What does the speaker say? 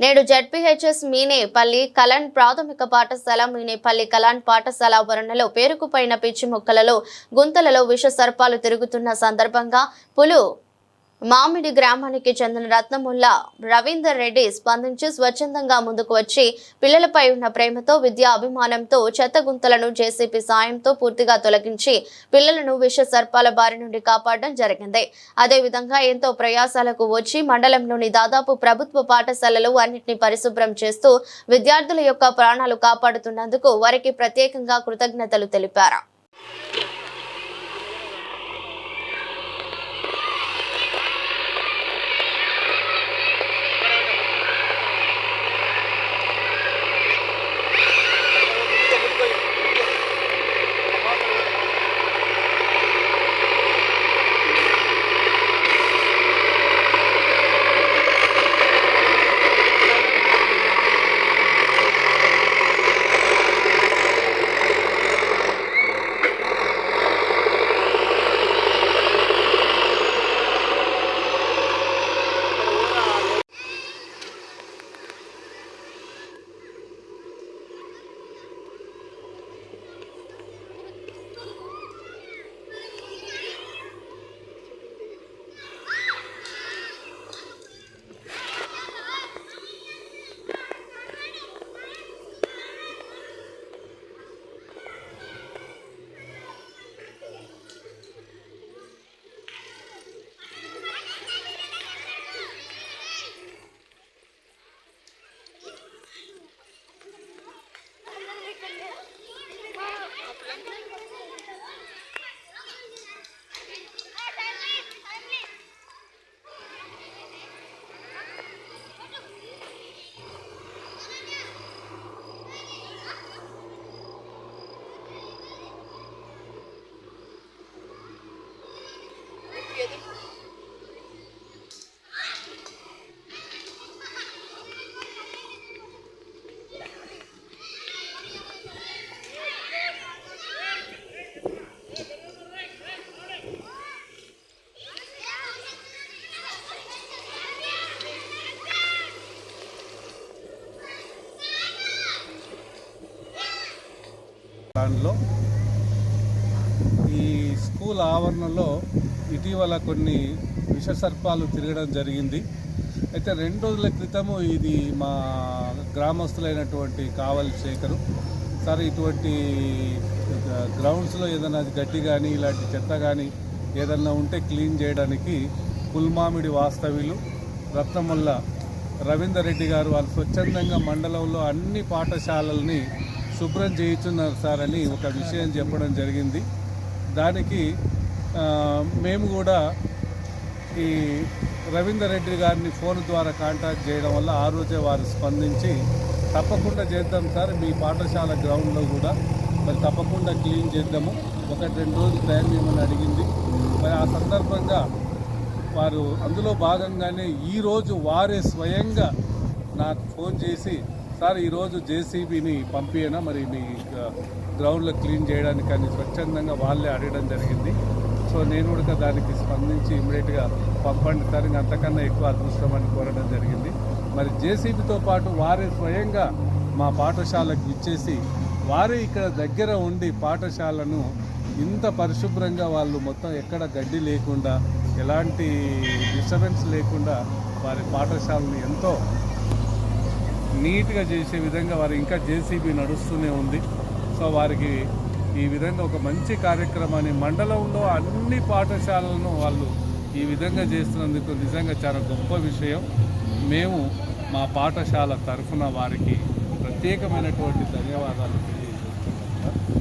నేడు జడ్పీహెచ్ఎస్ మీనేపల్లి కలాన్ ప్రాథమిక పాఠశాల మీనేపల్లి కలాన్ పాఠశాల ఆవరణలో పేరుకుపోయిన పిచ్చి మొక్కలలో గుంతలలో విష సర్పాలు తిరుగుతున్న సందర్భంగా పులు మామిడి గ్రామానికి చెందిన రత్నముల్ల రవీందర్ రెడ్డి స్పందించి స్వచ్ఛందంగా ముందుకు వచ్చి పిల్లలపై ఉన్న ప్రేమతో విద్యా అభిమానంతో చెత్త గుంతలను జేసీపీ సాయంతో పూర్తిగా తొలగించి పిల్లలను విష సర్పాల బారి నుండి కాపాడడం జరిగింది. అదేవిధంగా ఎంతో ప్రయాసాలకు వచ్చి మండలంలోని దాదాపు ప్రభుత్వ పాఠశాలలు అన్నింటినీ పరిశుభ్రం చేస్తూ విద్యార్థుల యొక్క ప్రాణాలు కాపాడుతున్నందుకు వారికి ప్రత్యేకంగా కృతజ్ఞతలు తెలిపారు. దానిలో ఈ స్కూల్ ఆవరణలో ఇటీవల కొన్ని విషసర్పాలు తిరగడం జరిగింది. అయితే రెండు రోజుల క్రితము ఇది మా గ్రామస్తులైనటువంటి కావలి శేఖరు. సార్ ఇటువంటి గ్రౌండ్స్లో ఏదైనా గడ్డి కానీ ఇలాంటి చెత్త కానీ ఏదన్నా ఉంటే క్లీన్ చేయడానికి పుల్మామిడి వాస్తవ్యులు రత్నముల్ల రవీందర్ రెడ్డి గారు వాళ్ళు స్వచ్ఛందంగా మండలంలో అన్ని పాఠశాలల్ని శుభ్రం చేయించున్నారు సార్ అని ఒక విషయం చెప్పడం జరిగింది. దానికి మేము కూడా ఈ రవీందర్ రెడ్డి గారిని ఫోన్ ద్వారా కాంటాక్ట్ చేయడం వల్ల ఆ రోజే వారు స్పందించి తప్పకుండా చేద్దాం సార్ మీ పాఠశాల గ్రౌండ్లో కూడా మరి తప్పకుండా క్లీన్ చేద్దాము. ఒకటి రెండు రోజులు టైం ఇవ్వమని అడిగింది. మరి ఆ సందర్భంగా వారు అందులో భాగంగానే ఈరోజు వారే స్వయంగా నాకు ఫోన్ చేసి సార్ ఈరోజు జేసీబీని పంపియనా? మరి మీ గ్రౌండ్లో క్లీన్ చేయడానికి అని స్వచ్ఛందంగా వాళ్ళే అడగడం జరిగింది. సో నేను కూడా దానికి స్పందించి ఇమ్మీడియట్గా పంపండి సార్. ఇంకా అంతకన్నా ఎక్కువ అదృష్టం అని కోరడం జరిగింది. మరి జేసీబీతో పాటు వారే స్వయంగా మా పాఠశాలకు ఇచ్చేసి వారే ఇక్కడ దగ్గర ఉండి పాఠశాలను ఇంత పరిశుభ్రంగా వాళ్ళు మొత్తం ఎక్కడ గడ్డి లేకుండా ఎలాంటి డిస్టర్బెన్స్ లేకుండా వారి పాఠశాలను ఎంతో నీట్గా చేసే విధంగా వారు ఇంకా జేసీబీ నడుస్తూనే ఉంది. సో వారికి ఈ విధంగా ఒక మంచి కార్యక్రమాన్ని మండలంలో అన్ని పాఠశాలలను వాళ్ళు ఈ విధంగా చేస్తున్నందుకు నిజంగా చాలా గొప్ప విషయం. మేము మా పాఠశాల తరఫున వారికి ప్రత్యేకమైనటువంటి ధన్యవాదాలు తెలియజేస్తున్నాం.